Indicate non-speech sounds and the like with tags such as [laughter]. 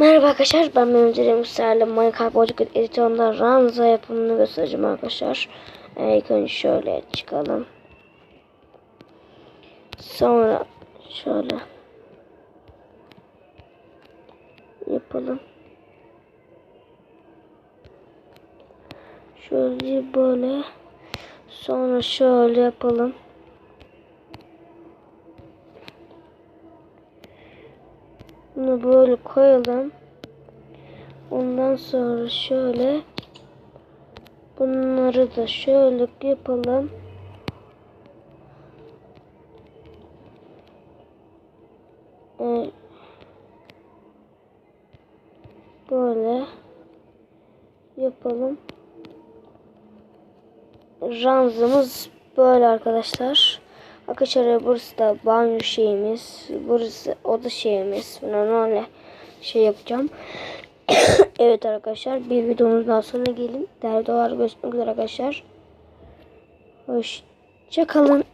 Merhaba arkadaşlar ben Mehmet Eren Üster'le Minecraft Bocuk Editor'da Ranza yapımını göstereceğim arkadaşlar. Ee, ilk önce şöyle çıkalım. Sonra şöyle yapalım. Şöyle böyle sonra şöyle yapalım. Bunu böyle koyalım. Ondan sonra şöyle bunları da şöyle yapalım. Böyle yapalım. Ranzamız böyle arkadaşlar. Arkadaşlar burası da banyo şeyimiz. Burası oda şeyimiz. Buna öyle şey yapacağım. [coughs] evet arkadaşlar bir videomuz daha sonra gelin. Değerli dolar görüşmek üzere arkadaşlar. Hoşçakalın.